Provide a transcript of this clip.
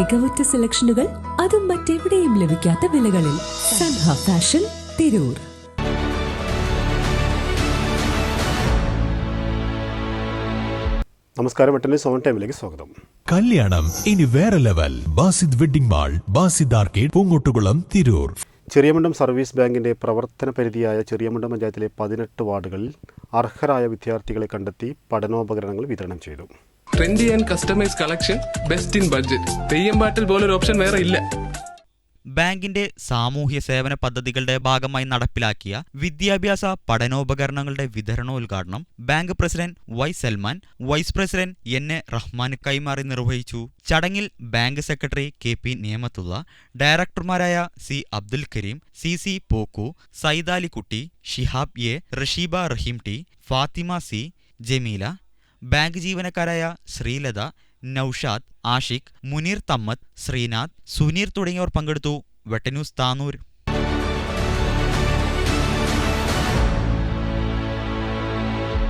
മികവുറ്റ സെലക്ഷനുകൾ അതും മറ്റെവിടെയും ലഭിക്കാത്ത വിലകളിൽ സൻഹ ഫാഷൻ തിരൂർ. നമസ്കാരം വെട്ടലി സോൺ ടൈമിലേക്ക് സ്വാഗതം. കല്യാണം ഇനി വേറെ level. Basid wedding mall Basid arcade Poonkottukulam Tirur. Cheriyamundam service ബാങ്കിന്റെ പ്രവർത്തന പരിധിയായ ചെറിയമുണ്ടം പഞ്ചായത്തിലെ പതിനെട്ട് വാർഡുകളിൽ അർഹരായ വിദ്യാർത്ഥികളെ കണ്ടെത്തി പഠനോപകരണങ്ങൾ വിതരണം ചെയ്തു. Trendy and customise collection best in budget Theyyam പാട്ടിൽ പോലൊരു ഓപ്ഷൻ വേറെ ഇല്ല. ബാങ്കിന്റെ സാമൂഹ്യ സേവന പദ്ധതികളുടെ ഭാഗമായി നടപ്പിലാക്കിയ വിദ്യാഭ്യാസ പഠനോപകരണങ്ങളുടെ വിതരണോദ്ഘാടനം bank president Y Salman vice president N A Rahman കൈമാറി നിർവഹിച്ചു. ചടങ്ങിൽ bank secretary K P Niyamathulla ഡയറക്ടർമാരായ C Abdul Kareem C C Pokku Saidalikutty Shihab A Rasheeba Raheem T Fathima C Jameela bank ജീവനക്കാരായ Sreelatha Noushad Ashiq Muneer തമ്മത് ശ്രീനാഥ് സുനീർ തുടങ്ങിയവർ പങ്കെടുത്തു. വെട്ടന്യൂസ് താനൂർ.